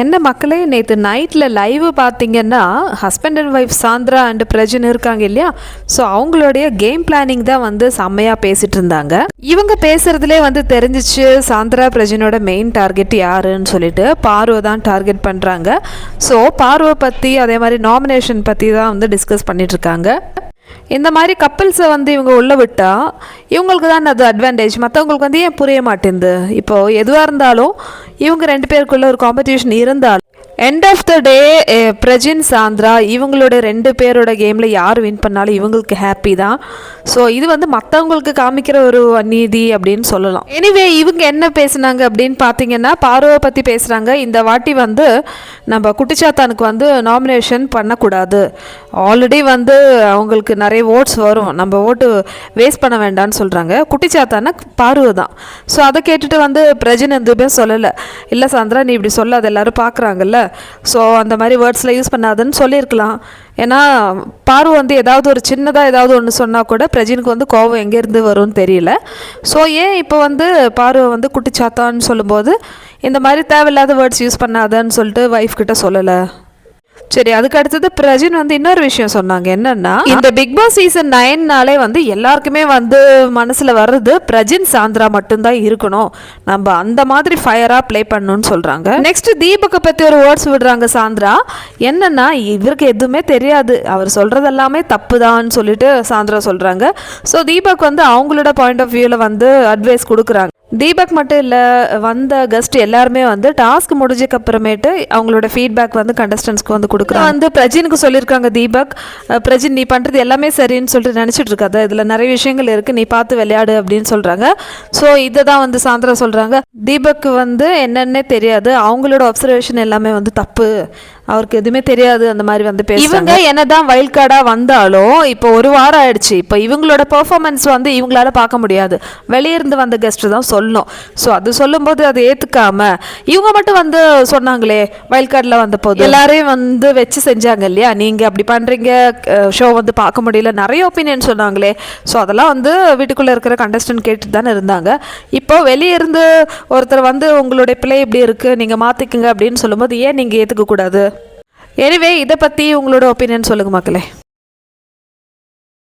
என்ன மக்களே நேற்று நைட்டில் லைவ் பார்த்தீங்கன்னா husband and wife Sandra and Prajan இருக்காங்க இல்லையா? ஸோ அவங்களுடைய கேம் பிளானிங் தான் வந்து செம்மையாக பேசிட்டு இருந்தாங்க. இவங்க பேசுகிறதுலே வந்து தெரிஞ்சிச்சு சாந்திரா பிரஜனோட மெயின் டார்கெட் யாருன்னு சொல்லிட்டு பார்வை தான் டார்கெட் பண்ணுறாங்க ஸோ பார்வை பற்றி அதே மாதிரி நாமினேஷன் பற்றி தான் வந்து டிஸ்கஸ் பண்ணிட்டு இருக்காங்க. இந்த மாதிரி கப்பிள்ஸை வந்து இவங்க உள்ளே விட்டால் இவங்களுக்கு தான் அது அட்வான்டேஜ் மற்றவங்களுக்கு வந்து ஏன் புரிய மாட்டேங்குது? இப்போ எதுவாக இருந்தாலும் இவங்க ரெண்டு பேருக்குள்ள ஒரு காம்படிஷன் இருந்தாலும் end of the day Prajin Sandra இவங்களோட ரெண்டு பேரோட கேமில் யார் வின் பண்ணாலும் இவங்களுக்கு ஹாப்பி தான். ஸோ இது வந்து மற்றவங்களுக்கு காமிக்கிற ஒரு அநீதி அப்படின்னு சொல்லலாம். எனிவே இவங்க என்ன பேசுனாங்க அப்படின்னு பார்த்தீங்கன்னா பார்வை பற்றி பேசுகிறாங்க இந்த வாட்டி வந்து நம்ம குட்டிச்சாத்தானுக்கு வந்து நாமினேஷன் பண்ணக்கூடாது. ஆல்ரெடி வந்து அவங்களுக்கு நிறைய ஓட்ஸ் வரும். நம்ம ஓட்டு வேஸ்ட் பண்ண வேண்டாம்னு சொல்கிறாங்க குட்டிச்சாத்தானா பார்வை தான். ஸோ அதை கேட்டுட்டு வந்து பிரஜின் எதுவுமே சொல்லலை. இல்லை சாந்திரா நீ இப்படி சொல்ல அதை எல்லாரும் பார்க்குறாங்கல்ல. ஸோ அந்த மாதிரி வேர்ட்ஸில் யூஸ் பண்ணாதுன்னு சொல்லியிருக்கலாம். ஏன்னா பார்வை வந்து ஏதாவது ஒரு சின்னதாக ஏதாவது ஒன்று சொன்னால் கூட பிரஜினுக்கு வந்து கோவம் எங்கேருந்து வரும்னு தெரியல. ஸோ ஏன் இப்போ வந்து பார்வை வந்து குட்டிச்சாத்தான்னு சொல்லும்போது இந்த மாதிரி தேவையில்லாத வேர்ட்ஸ் யூஸ் பண்ணாதன்னு சொல்லிட்டு ஒய்ஃப் கிட்ட சொல்லலை? சரி அதுக்கு அடுத்தது பிரஜின் வந்து இன்னொரு விஷயம் சொன்னாங்க. என்னன்னா இந்த பிக் பாஸ் சீசன் நைன்னாலே வந்து எல்லாருக்குமே வந்து மனசுல வர்றது பிரஜின் சாந்திரா மட்டும்தான் இருக்கணும். நம்ம அந்த மாதிரி ஃபயரா ப்ளே பண்ணணும்னு சொல்றாங்க. நெக்ஸ்ட் தீபக்கை பத்தி ஒரு வேர்ட்ஸ் விடுறாங்க சாந்திரா. என்னன்னா இவருக்கு எதுவுமே தெரியாது. அவர் சொல்றது எல்லாமே தான் சொல்லிட்டு சாந்திரா சொல்றாங்க. ஸோ தீபக் வந்து அவங்களோட பாயிண்ட் ஆஃப் வியூவில் வந்து அட்வைஸ் கொடுக்குறாங்க. தீபக் மட்டும் இல்லை வந்த கெஸ்ட் எல்லாருமே வந்து டாஸ்க் முடிஞ்சதுக்கு அப்புறமேட்டு அவங்களோட ஃபீட்பேக் வந்து கண்டஸ்டன்ஸ்க்கு வந்து கொடுக்குறாங்க. வந்து பிரஜினுக்கு சொல்லியிருக்காங்க தீபக். பிரஜின் நீ பண்ணுறது எல்லாமே சரின்னு சொல்லிட்டு நினச்சிட்டு இருக்காது இதில் நிறைய விஷயங்கள் இருக்குது நீ பார்த்து விளையாடு அப்படின்னு சொல்கிறாங்க ஸோ இதை தான் வந்து சாந்திரா சொல்கிறாங்க தீபக் வந்து என்னன்னே தெரியாது. அவங்களோட அப்சர்வேஷன் எல்லாமே வந்து தப்பு. அவருக்கு எதுவுமே தெரியாது அந்த மாதிரி வந்து பேசுறாங்க. இவங்க என்னதான் வைல்ட் கார்டா வந்தாலும் இப்போ ஒரு வாரம் ஆயிடுச்சு. இப்போ இவங்களோட பெர்ஃபார்மன்ஸ் வந்து இவங்களால பார்க்க முடியாது. வெளியிருந்து வந்த கெஸ்ட் தான் சொல்லணும். ஸோ அது சொல்லும்போது அதை ஏத்துக்காம இவங்க மட்டும் வந்து சொன்னாங்களே வைல்ட் கார்டில் வந்த போது. எல்லாரையும் வந்து வச்சு செஞ்சாங்க இல்லையா? நீங்க அப்படி பண்றீங்க ஷோ வந்து பார்க்க முடியல. நிறைய ஒப்பீனியன் சொன்னாங்களே. ஸோ அதெல்லாம் வந்து வீட்டுக்குள்ள இருக்கிற கண்டஸ்டன்ட் கேட்டு தானே இருந்தாங்க. இப்போ வெளியே இருந்து ஒருத்தர் வந்து உங்களுடைய பிள்ளை இப்படி இருக்கு நீங்க மாத்திக்குங்க அப்படின்னு சொல்லும்போது ஏன் நீங்க ஏத்துக்க கூடாது? எனிவே இதை பற்றி உங்களோட ஒப்பீனியன் சொல்லுங்கள் மக்களே.